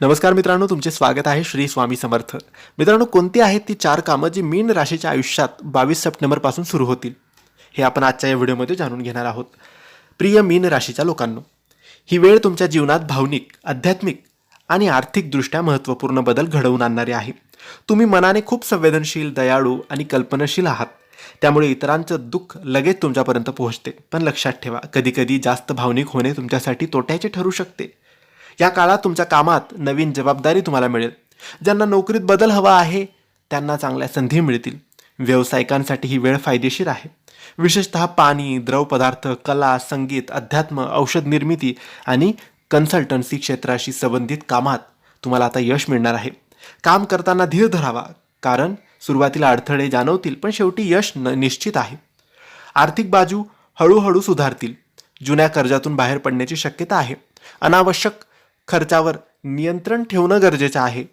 नमस्कार मित्रांनो तुमचे स्वागत आहे श्री स्वामी समर्थ. मित्रांनो कोणती आहेत ती चार कामं जी मीन राशीच्या आयुष्यात बावीस सप्टेंबरपासून सुरू होतील? हे आपण आजच्या या व्हिडिओमध्ये जाणून घेणार आहोत. प्रिय मीन राशीच्या लोकांनो ही वेळ तुमच्या जीवनात भावनिक आध्यात्मिक आणि आर्थिकदृष्ट्या महत्त्वपूर्ण बदल घडवून आणणारी आहे. तुम्ही मनाने खूप संवेदनशील दयाळू आणि कल्पनाशील आहात. त्यामुळे इतरांचं दुःख लगेच तुमच्यापर्यंत पोहोचते. पण लक्षात ठेवा कधीकधी जास्त भावनिक होणे तुमच्यासाठी तोट्याचे ठरू शकते. या काळात तुमच्या कामात नवीन जबाबदारी तुम्हाला मिळेल. ज्यांना नोकरीत बदल हवा आहे त्यांना चांगल्या संधी मिळतील. व्यावसायिकांसाठी ही वेळ फायदेशीर आहे. विशेषतः पाणी द्रवपदार्थ कला संगीत अध्यात्म औषध निर्मिती आणि कन्सल्टन्सी क्षेत्राशी संबंधित कामात तुम्हाला आता यश मिळणार आहे. काम करताना धीर धरावा कारण सुरुवातीला अडथळे जाणवतील पण शेवटी यश न निश्चित आहे. आर्थिक बाजू हळूहळू सुधारतील. जुन्या कर्जातून बाहेर पडण्याची शक्यता आहे. अनावश्यक खर्चावर नियंत्रण ठेवणं गरजेचं आहे.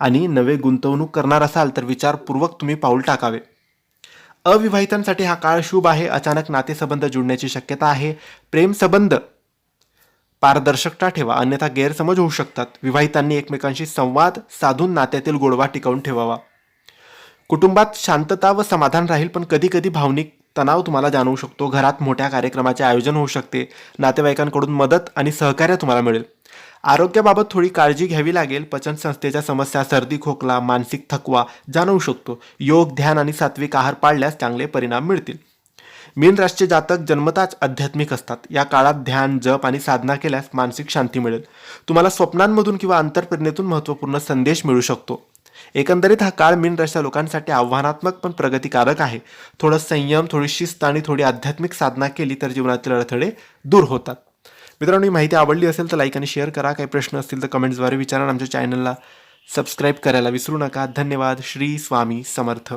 आणि नवे गुंतवणूक करणार असाल तर विचारपूर्वक तुम्ही पाऊल टाकावे. अविवाहितांसाठी हा काळ शुभ आहे. अचानक नातेसंबंध जुळण्याची शक्यता आहे. प्रेमसंबंध पारदर्शकता ठेवा. अन्यथा गैरसमज होऊ शकतात. विवाहितांनी एकमेकांशी संवाद साधून नात्यातील गोडवा टिकवून ठेवावा. कुटुंबात शांतता व समाधान राहील पण कधी कधी भावनिक तणाव तुम्हाला जाणवू शकतो. घरात मोठ्या कार्यक्रमाचे आयोजन होऊ शकते. नातेवाईकांकडून मदत आणि सहकार्य तुम्हाला मिळेल. आरोग्याबाबत थोडी काळजी घ्यावी लागेल. पचनसंस्थेच्या समस्या सर्दी खोकला मानसिक थकवा जाणवू शकतो. योग ध्यान आणि सात्विक आहार पाळल्यास चांगले परिणाम मिळतील. मीन राशीचे जातक जन्मताच आध्यात्मिक असतात. या काळात ध्यान जप आणि साधना केल्यास मानसिक शांती मिळेल. तुम्हाला स्वप्नांमधून किंवा अंतरप्रेरणेतून महत्त्वपूर्ण संदेश मिळू शकतो. एकंदरीत हा काळ मीन राशीच्या लोकांसाठी आव्हानात्मक पण प्रगतिकारक आहे. थोडं संयम थोडी शिस्त आणि थोडी आध्यात्मिक साधना केली तर जीवनातील अडथळे दूर होतात. मित्रांनो ही माहिती आवडली असेल तर लाईक आणि शेअर करा. काही प्रश्न असतील तर कमेंट्सद्वारे विचारा आमच्या चॅनलला सबस्क्राईब करायला विसरू नका. धन्यवाद. श्री स्वामी समर्थ.